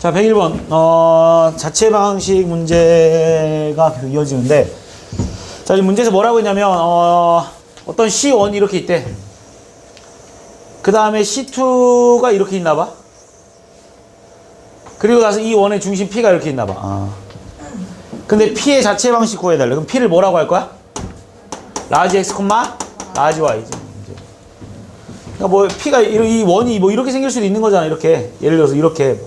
자, 101번. 어, 자체 방식 문제가 계속 이어지는데, 자, 지금 문제에서 뭐라고 했냐면, 어, 어떤 C1이 이렇게 있대. 그 다음에 C2가 이렇게 있나 봐. 그리고 나서 이 원의 중심 P가 이렇게 있나 봐. 아. 근데 P의 자체 방식 구해달래. 그럼 P를 뭐라고 할 거야? 라지 X, 라지 Y지. 그러니까 뭐 P가 이, 이 원이 뭐 이렇게 생길 수도 있는 거잖아. 이렇게. 예를 들어서 이렇게.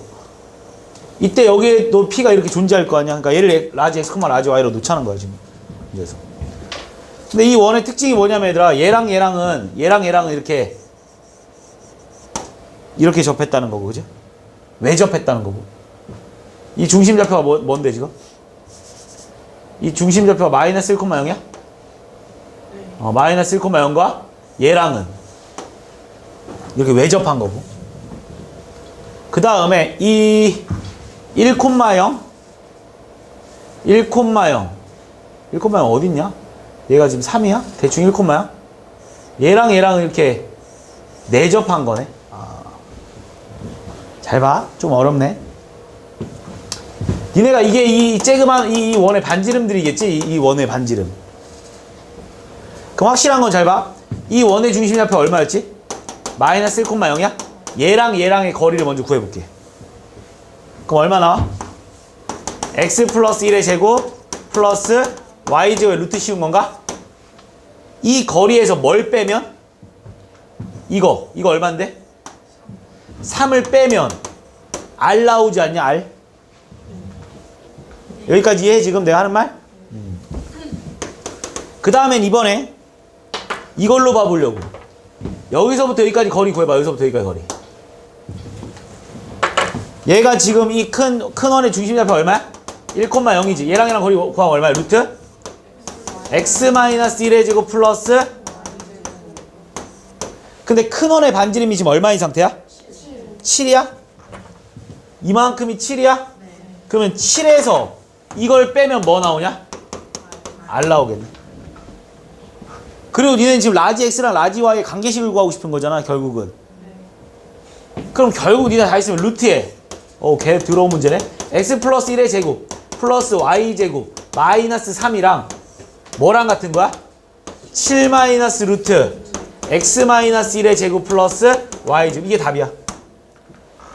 이때 여기에 또 P가 이렇게 존재할 거 아니야. 그러니까 얘를 라지 X, 라지 Y로 놓자는 거야, 지금. 그래서. 근데 이 원의 특징이 뭐냐면 얘들아, 얘랑 얘랑은, 얘랑 얘랑은 이렇게, 이렇게 접했다는 거고, 그죠? 왜 접했다는 거고. 이 중심 좌표가 뭐, 뭔데, 지금? 이 중심 좌표가 마이너스 1,0이야? 어, 마이너스 1,0과 얘랑은 이렇게 왜 접한 거고. 그 다음에 이 1,0, 1,0, 1,0 어딨냐? 얘가 지금 3이야? 대충 1,0야? 얘랑 얘랑 이렇게 내접한 거네. 아. 잘 봐. 좀 어렵네. 니네가 이게 이 쬐그만 이, 이 원의 반지름들이겠지? 이, 이 원의 반지름. 그럼 확실한 건 잘 봐. 이 원의 중심 좌표 얼마였지? 마이너스 1,0이야? 얘랑 얘랑의 거리를 먼저 구해볼게. 그럼 얼마 나와? x 플러스 1의 제곱 플러스 y 제곱의 루트 씌운 건가? 이 거리에서 뭘 빼면? 이거 이거 얼마인데? 3을 빼면 R 나오지 않냐 R? 여기까지 이해해 지금 내가 하는 말? 그 다음엔 이번에 이걸로 봐보려고 여기서부터 여기까지 거리 구해봐 여기서부터 여기까지 거리 얘가 지금 이 큰 큰 원의 중심 좌표 얼마야? 1,0이지 얘랑 얘랑 거리 구하면 얼마야? 루트? x-1의 제곱 플러스 근데 큰 원의 반지름이 지금 얼마인 상태야? 7 이야? 이만큼이 7이야? 그러면 7에서 이걸 빼면 뭐 나오냐? R 나오겠네. 그리고 니네는 지금 라지 X랑 라지 Y의 관계식을 구하고 싶은 거잖아, 결국은. 그럼 결국 니네 다 있으면 루트에, 어, 개 더러운 문제네. X 플러스 1의 제곱, 플러스 Y 제곱, 마이너스 3이랑 뭐랑 같은 거야? 7 마이너스 루트, X 마이너스 1의 제곱 플러스 Y 제곱. 이게 답이야.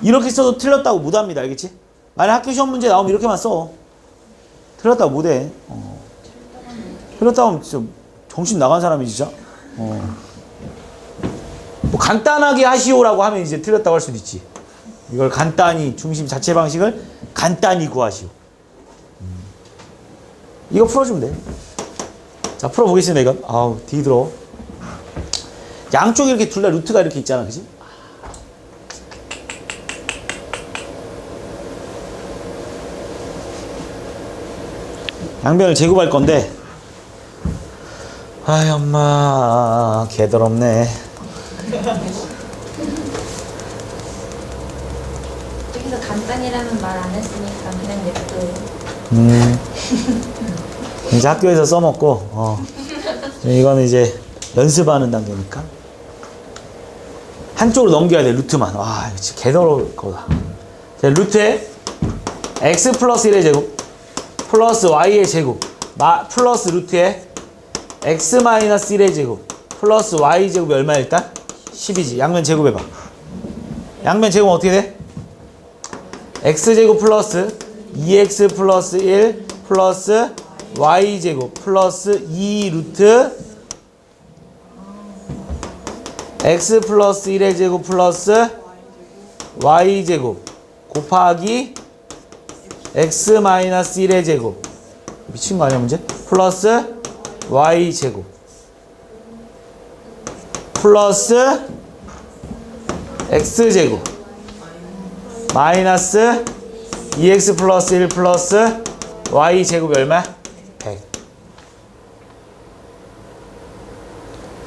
이렇게 써도 틀렸다고 못합니다. 알겠지? 만약 학교 시험 문제 나오면 이렇게만 써. 틀렸다고 못해. 어. 틀렸다고 하면 정신 나간 사람이 진짜. 어. 뭐 간단하게 하시오라고 하면 이제 틀렸다고 할 수도 있지. 이걸 간단히 중심 자체 방식을 간단히 구하시오. 음. 이거 풀어주면 돼. 자 풀어보겠습니다. 이건 아우 D 들어. 양쪽에 이렇게 둘 다 루트가 이렇게 있잖아, 그지? 양변을 제곱할 건데 아이 엄마 개더럽네 간단이라는 말안 했으니까 그냥 냅둬요. 음. 이제 학교에서 써먹고 어. 이거는 이제 연습하는 단계니까. 한쪽으로 넘겨야 돼 루트만. 와 이거 진짜 개더러울 거다. 자, 루트에 x 플러스 1의 제곱 플러스 y의 제곱 마, 플러스 루트에 x 마이너스 1의 제곱 플러스 y 제곱이 얼마 일단? 10이지. 양면 제곱해봐. 양면 제곱 어떻게 돼? X 제곱 플러스 2x 플러스 1 플러스 y 제곱 플러스 2 루트 x 플러스 1의 제곱 플러스 y 제곱 곱하기 x 마이너스 1의 제곱 미친 거 아니야 문제? 플러스 y 제곱 플러스 x 제곱 마이너스 2x 플러스 1 플러스 y 제곱이 얼마? 100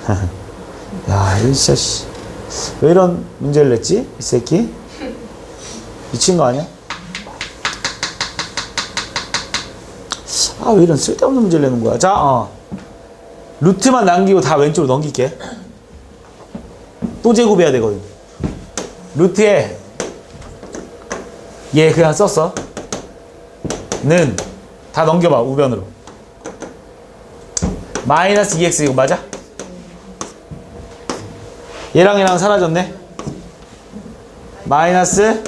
야, 이 씨. 왜 이런 문제를 냈지? 이 새끼? 미친 거 아니야? 아, 왜 이런 쓸데없는 문제를 내는 거야? 자, 어. 루트만 남기고 다 왼쪽으로 넘길게. 또 제곱해야 되거든. 루트에 얘 그냥 썼어. 는 다 넘겨봐 우변으로. 마이너스 2x 이거 맞아? 얘랑 얘랑 사라졌네. 마이너스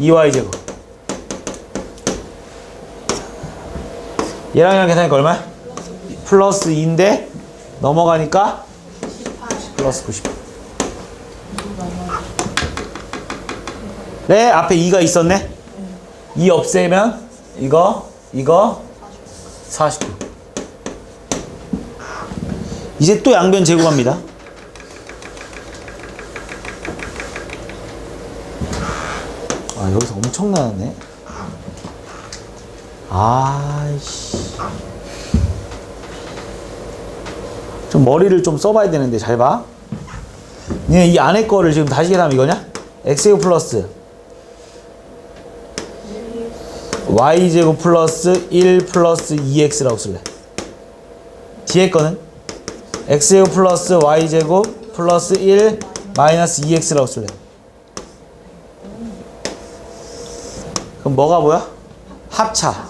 2y 제곱. 얘랑 얘랑 계산하니까 얼마? 플러스 2인데 넘어가니까 플러스 90. 네, 앞에 2가 있었네. 2 없애면 이거, 이거 49. 이제 또 양변 제곱합니다. 아, 여기서 엄청 나왔네. 아이씨. 좀 머리를 좀 써봐야 되는데 잘 봐. 얘이 안에 거를 지금 다시 계산하면 이거냐? x제곱 플러스 y제곱 플러스 1 플러스 2x라고 쓸래. 뒤에 거는 x제곱 플러스 y제곱 플러스 1 마이너스 2x라고 쓸래. 그럼 뭐가 뭐야? 합차.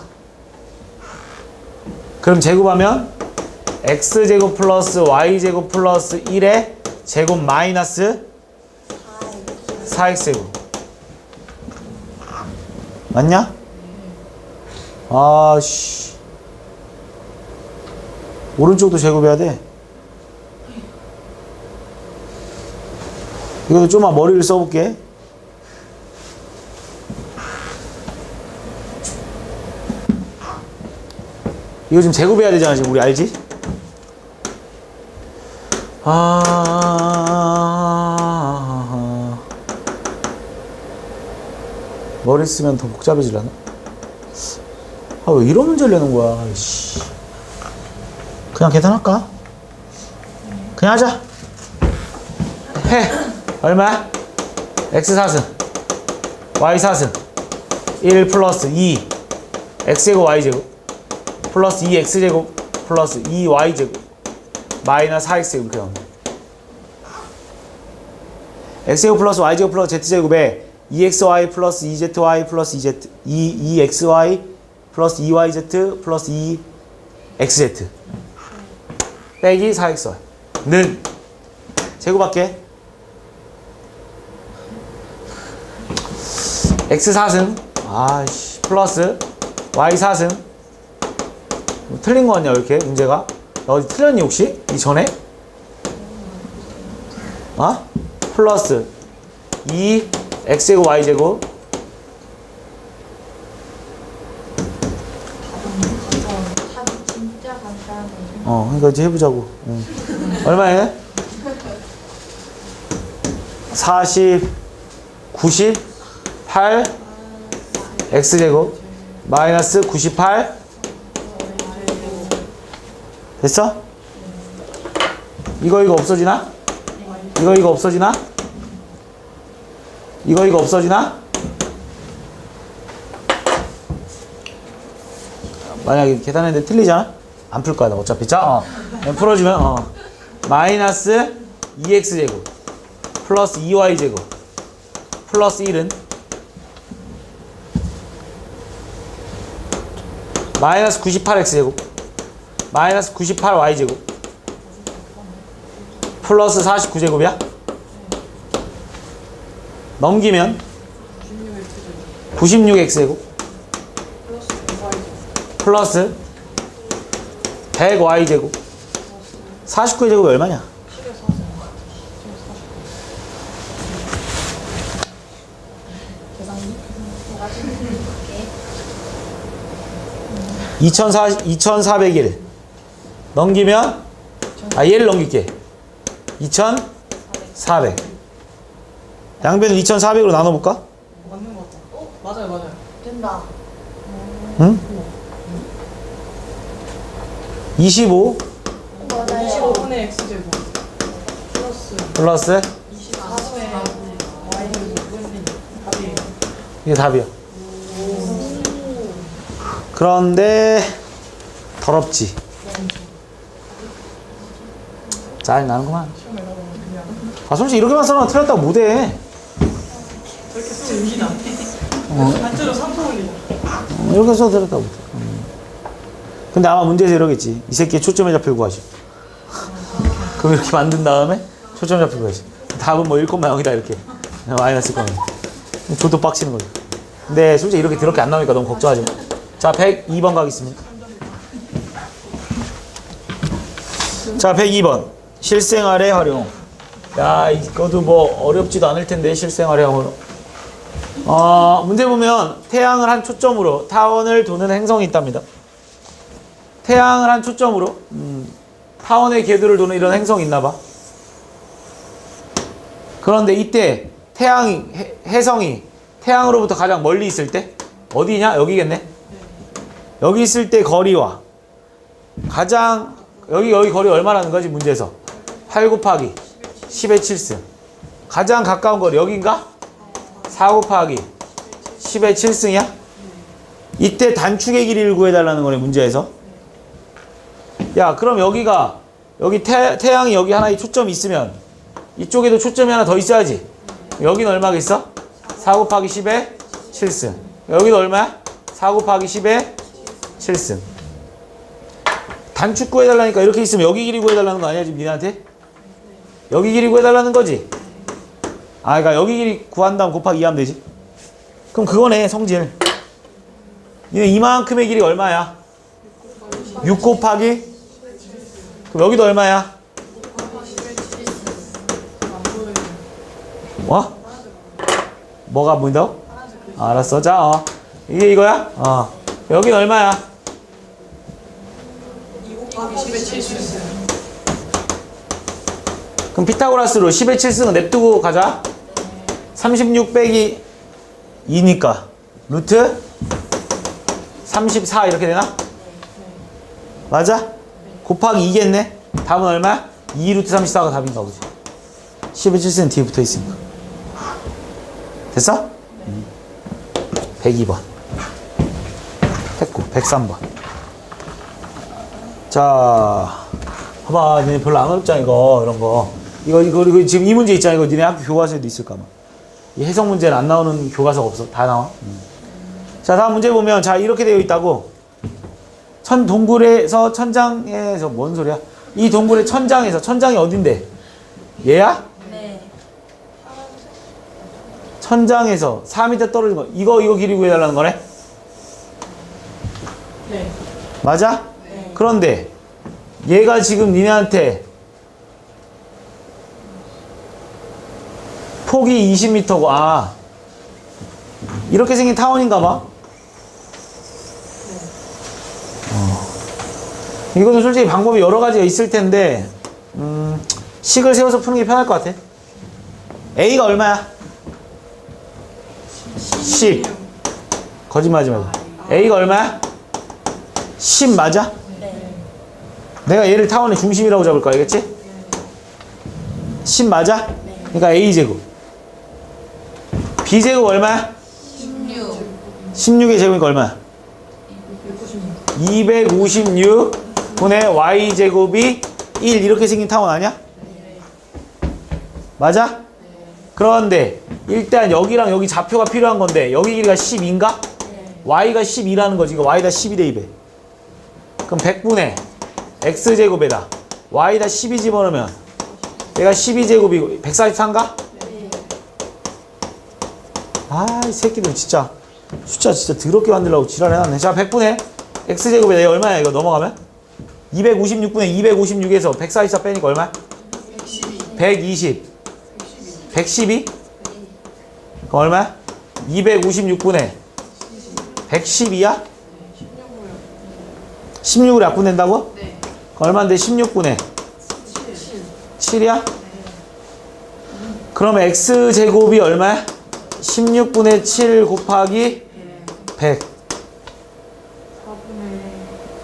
그럼 제곱하면 x제곱 플러스 y제곱 플러스 1의 제곱 마이너스 4x제곱. 맞냐? 아씨. 오른쪽도 제곱해야 돼. 이것도 좀만 머리를 써볼게. 이거 지금 제곱해야 되잖아, 지금 우리 알지? 아, 머리 쓰면 더 복잡해지려나? 아, 왜 이런 문제를 내는 거야, 씨. 그냥 계산할까? 그냥 하자. 해. 얼마? x 사승. y 사승. 1 플러스 2. x제곱 y제곱. 플러스 2x제곱. 플러스 2y제곱. 마이너스 4x제곱 이렇게 나옵니다. x제곱 플러스 y제곱 플러스 z제곱에 2xy 플러스 2zy 플러스 2z 2, 2xy 플러스 2yz 플러스 2xz 빼기 4xy 는. 제곱할게 x 4승 아씨 플러스 y 4승 뭐 틀린 거 같냐 이렇게 문제가? 나 어디 틀렸니 혹시? 이 전에? 어? 플러스 2 x제곱 y제곱 답이 진짜 간단해. 어 그러니까 이제 해보자고 응. 얼마에 40 98 x제곱 마이너스 98 됐어? 이거 이거 없어지나? 이거 이거 없어지나? 이거 이거 없어지나? 만약에 계산했는데 틀리잖아? 안 풀 거야 나 어차피 자 어. 풀어주면 어. 마이너스 2x제곱 플러스 2y제곱 플러스 1은 마이너스 98x제곱 마이너스 98y제곱 플러스 49제곱이야? 넘기면 96x제곱 플러스 100y제곱 49의 제곱이 얼마냐? (2400) 2401 넘기면 아 얘를 넘길게 2400 양변을 2400으로 나눠볼까? 맞는 것 같아. 어? 맞아요, 맞아요. 된다. 응? 25 맞아요. 25분의 x제곱 플러스 플러스 24분의 y제곱 답이에요. 이게 답이야. 그런데 더럽지. 짜증 나는구만. 아 솔직히 이렇게만 써놓으면 틀렸다고 못해. 저렇게 쓰면 의미 나네. 단체로 3초 올리자. 어, 이렇게 써도 되겠다고. 음. 근데 아마 문제에서 이러겠지. 이 새끼의 초점의 좌표를 구하시. 그럼 이렇게 만든 다음에 초점 좌표를 구하시. 답은 뭐 1,0이다 이렇게. 마이너스 거는. 저도 빡치는 거죠. 근데 솔직히 이렇게 더럽게 안 나오니까 너무 걱정하지 마. 자, 102번 가겠습니다. 자, 102번. 실생활의 활용. 야, 이것도 뭐 어렵지도 않을 텐데, 실생활의 활용. 어, 문제 보면 태양을 한 초점으로 타원을 도는 행성이 있답니다. 태양을 한 초점으로 음, 타원의 궤도를 도는 이런 행성이 있나 봐. 그런데 이때 태양이 해, 해성이 태양으로부터 가장 멀리 있을 때 어디냐? 여기겠네. 여기 있을 때 거리와 가장 여기 여기 거리 얼마라는 거지 문제에서 8 곱하기 10의 7승 가장 가까운 거리 여긴가? 4 곱하기 10의 7승이야? 이때 단축의 길이를 구해달라는 거네 문제에서 야 그럼 여기가 여기 태, 태양이 여기 하나의 초점이 있으면 이쪽에도 초점이 하나 더 있어야지 여기는 얼마겠어? 4 곱하기 10의 7승 여기도 얼마야? 4 곱하기 10의 7승 단축 구해달라니까 이렇게 있으면 여기 길이 구해달라는 거 아니야 지금 니네한테? 여기 길이 구해달라는 거지 아, 그러니까 여기 길이 구한 다음 곱하기 2 하면 되지. 그럼 그거네, 성질. 얘 이만큼의 길이 얼마야? 6 곱하기? 그럼 여기도 얼마야? 와? 뭐가 안 보인다고? 알았어. 자, 어. 이게 이거야? 어. 여긴 얼마야? 2 곱하기 10의 7수. 그럼 피타고라스로 10의 7승은 냅두고 가자. 36 빼기 2니까 루트 34 이렇게 되나? 맞아? 곱하기 2겠네? 답은 얼마야? 2 루트 34가 답인가 보지. 10의 7승은 뒤에 붙어 있으니까. 됐어? 102번. 했고, 103번. 자, 봐봐, 니네 별로 안 어렵잖아, 이거, 이런 거. 이거, 이거, 이거 지금 이 문제 있잖아, 이거 니네 학교 교과서에도 있을까봐. 이 해석 문제는 안 나오는 교과서가 없어. 다 나와. 음. 자, 다음 문제 보면, 자, 이렇게 되어 있다고. 천, 동굴에서 천장에서, 뭔 소리야? 이 동굴의 천장에서, 천장이 어딘데? 얘야? 네. 천장에서 4m 떨어진 거. 이거, 이거 길이 구해달라는 거네? 네. 맞아? 네. 그런데 얘가 지금 니네한테 폭이 20m고 아 이렇게 생긴 타원인가 봐. 이거는 솔직히 방법이 여러 가지가 있을 텐데 음, 식을 세워서 푸는 게 편할 것 같아. A가 얼마야? 10. 거짓말하지 말고. A가 얼마야? 10 맞아? 네. 내가 얘를 타원의 중심이라고 잡을 거야, 알겠지? 10 맞아? 그러니까 A제곱. B제곱 얼마야? 16. 16의 제곱이니까 얼마야? 256 분의 Y제곱이 1 이렇게 생긴 타원 아니야? 맞아? 그런데 일단 여기랑 여기 좌표가 필요한 건데 여기 길이가 10인가? Y가 12라는 거지. 이거 Y다 12 대입해. 그럼 100분의 X제곱에다 Y다 12 집어넣으면 얘가 12제곱이고 143가? 아, 이 새끼들 진짜 숫자 진짜 더럽게 만들려고 지랄해놨네. 자, 100분의 X제곱에 얘 얼마야 이거 넘어가면? 256분의 256에서 144 빼니까 얼마야? 120 112? 그럼 얼마야? 256분의 112야? 16으로 약분된다고? 네. 그럼 얼마인데 16분의 7 이야? 그러면 x제곱이 얼마야? 16분의 7 곱하기 100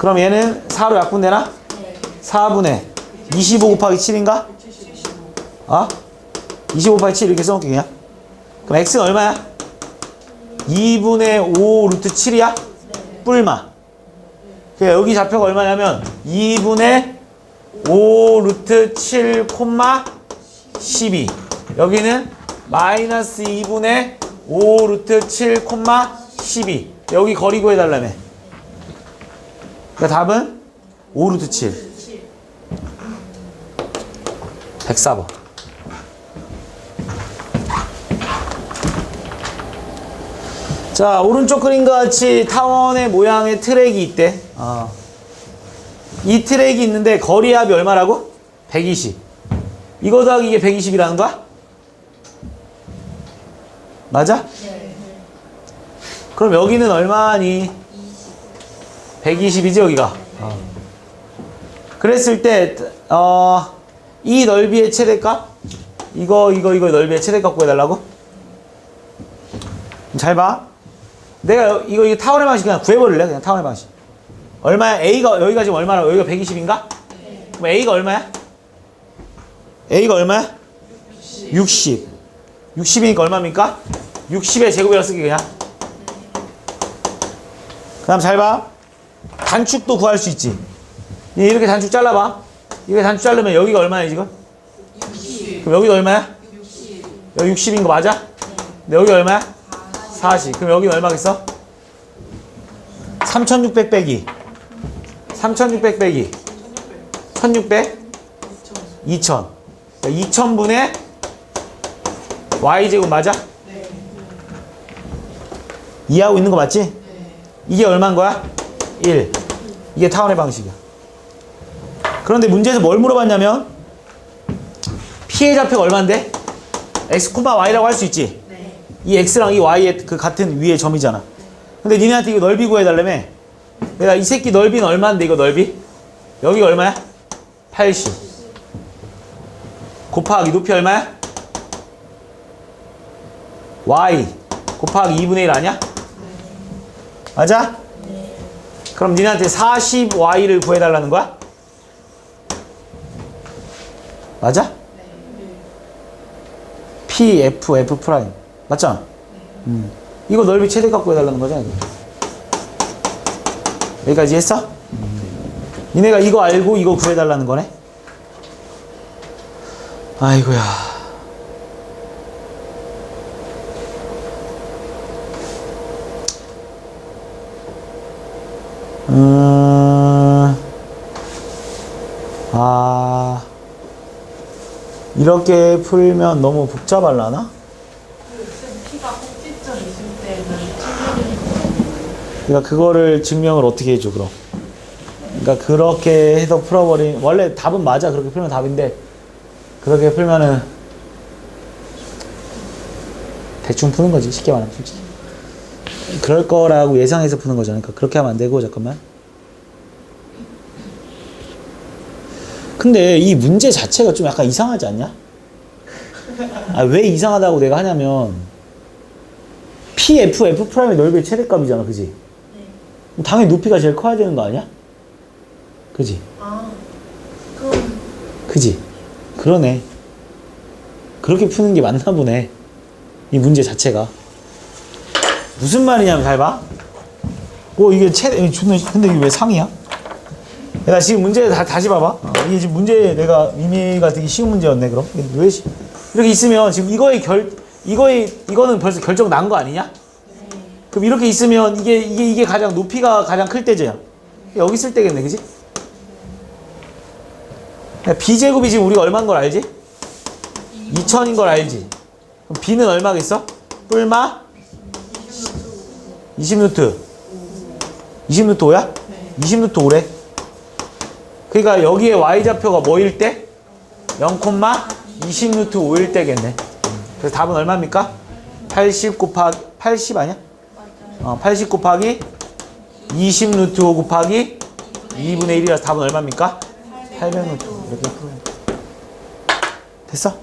그럼 얘는 4로 약분되나? 네. 4분의 25 곱하기 7인가? 어? 25 곱하기 7 이렇게 써놓게 그냥 그럼 x는 얼마야? 2분의 5 루트 7이야? 뿔마 그러니까 여기 좌표가 얼마냐면 2분의 5 루트 7 콤마 12 여기는 마이너스 2분의 5 루트 7 콤마 12 여기 거리 구해달라며 그러니까 답은 5 루트 7 104번 자 오른쪽 그림과 같이 타원의 모양의 트랙이 있대 어. 이 트랙이 있는데 거리 합이 얼마라고? 120 이거 더하기 이게 120이라는 거야? 맞아? 그럼 여기는 얼마니? 120이지 여기가 어. 그랬을 때 어, 이 넓이의 최대값 이거 이거 이거 넓이의 최대값 구해달라고? 잘 봐. 내가 이거 이거 타원의 방식 그냥 구해버릴래 그냥 타원의 방식. 얼마야? A가 여기가 지금 얼마나? 여기가 120인가? 그럼 A가 얼마야? A가 얼마야? 60. 60이니까 얼마입니까? 60의 제곱이라 쓰기 그냥. 그 다음 잘 봐. 단축도 구할 수 있지. 얘 이렇게 단축 잘라봐. 이렇게 단축 자르면 여기가 얼마야 지금? 그럼 여기가 얼마야? 여기 60인 거 맞아? 근데 여기 얼마야? 40. 그럼 여기는 얼마겠어? 3600 빼기. 3600 빼기. 1600? 2000. 2000분의 y제곱 맞아? 이해하고 있는 거 맞지? 이게 얼마인 거야? 1. 이게 타원의 방식이야. 그런데 문제에서 뭘 물어봤냐면 피해 좌표가 얼마인데? x, y라고 할 수 있지? 이 x랑 이 y의 그 같은 위의 점이잖아. 근데 니네한테 이거 넓이 구해달라며? 내가 이 새끼 넓이는 얼마인데 이거 넓이? 여기가 얼마야? 80. 곱하기 높이 얼마야? y 곱하기 2분의 1 아니야? 맞아? 그럼 니네한테 40y를 구해달라는 거야? 맞아? P, F, F 프라임. 맞잖아? 음. 이거 넓이 최대값 구해달라는 거잖아, 이거. 여기까지 했어? 니네가 이거 알고 이거 구해달라는 거네? 아이고야. 음, 아, 이렇게 풀면 너무 복잡할라나? 그러니까 그거를 증명을 어떻게 해줘 그럼? 그러니까 그렇게 해서 풀어버린 원래 답은 맞아 그렇게 풀면 답인데 그렇게 풀면은 대충 푸는 거지 쉽게 말하면 솔직히 그럴 거라고 예상해서 푸는 거잖아 그러니까 그렇게 하면 안 되고 잠깐만 근데 이 문제 자체가 좀 약간 이상하지 않냐? 아, 왜 이상하다고 내가 하냐면 P, F, F 프라임의 넓이의 최대값이잖아 그지? 그럼 당연히 높이가 제일 커야 되는 거 아니야? 그지? 아 그럼 그지? 그러네. 그렇게 푸는 게 맞나 보네. 이 문제 자체가. 무슨 말이냐면 잘 봐. 뭐 이게 최, 이게 존나, 근데 이게 왜 상이야? 나 지금 문제 다, 다시 봐봐. 어, 이게 지금 문제 내가 의미가 되게 쉬운 문제였네, 그럼. 왜, 시- 이렇게 있으면 지금 이거의 결, 이거의, 이거는 벌써 결정 난 거 아니냐? 그럼 이렇게 있으면 이게, 이게, 이게 가장 높이가 가장 클 때죠. 여기 있을 때겠네, 그지? B제곱이 지금 우리가 얼마인 걸 알지? 2000인 걸 알지? 그럼 B는 얼마겠어? 뿔마? 20루트 20루트 5야? 20루트 5래 그러니까 여기에 Y좌표가 뭐일 때? 0, 20루트 5일 때겠네 그래서 답은 얼마입니까? 80 곱하기 80 아니야? 어, 80 곱하기 20 루트 5 곱하기 2분의 1이라서 답은 얼마입니까? 800 루트 이렇게 풀어야 돼. 됐어?